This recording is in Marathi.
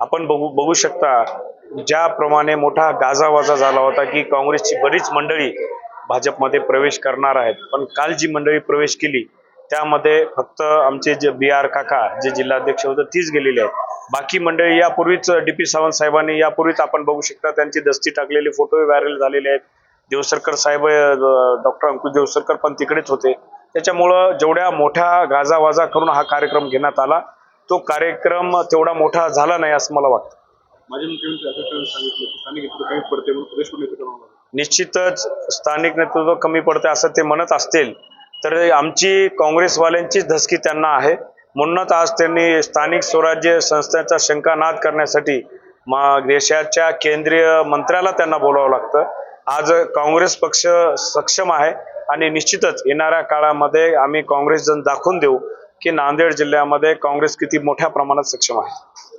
आपण बघू बघू शकता ज्याप्रमाणे मोठा गाजावाजा झाला होता की काँग्रेसची बरीच मंडळी भाजपमध्ये प्रवेश करणार आहेत. पण काल जी मंडळी प्रवेश केली त्यामध्ये फक्त आमचे जे बी आर काका जे जिल्हाध्यक्ष होते तीच गेलेली आहेत. बाकी मंडळी यापूर्वीच डी पी सावंत साहेबांनी यापूर्वीच आपण बघू शकता त्यांची दस्ती टाकलेले फोटो व्हायरल झालेले आहेत. देवसरकर साहेब डॉक्टर अंकुश देवसरकर पण तिकडेच होते. त्याच्यामुळं जेवढ्या मोठ्या गाजावाजा करून हा कार्यक्रम घेण्यात आला तो कार्यक्रम तेवढा मोठा झाला नाही असं मला वाटतं. माझे मुख्यमंत्री असं सांगितलं की स्थानिक नेतृत्व कमी पडते म्हणून प्रदेश नेतृत्व करणार? निश्चितच स्थानिक नेतृत्व कमी पडते असं ते म्हणत असतील. तर आमची काँग्रेसवाल्यांचीच धसकी त्यांना आहे. म्हणूनच आज त्यांनी स्थानिक स्वराज्य संस्थांचा शंकानाद करण्यासाठी मग देशाच्या केंद्रीय मंत्र्याला त्यांना बोलावं लागतं. आज काँग्रेस पक्ष सक्षम आहे आणि निश्चितच येणाऱ्या काळामध्ये आम्ही काँग्रेस जन दाखवून देऊ. की नांदेड जिल्ह्यामध्ये काँग्रेस किती मोठ्या प्रमाणात सक्षम आहे?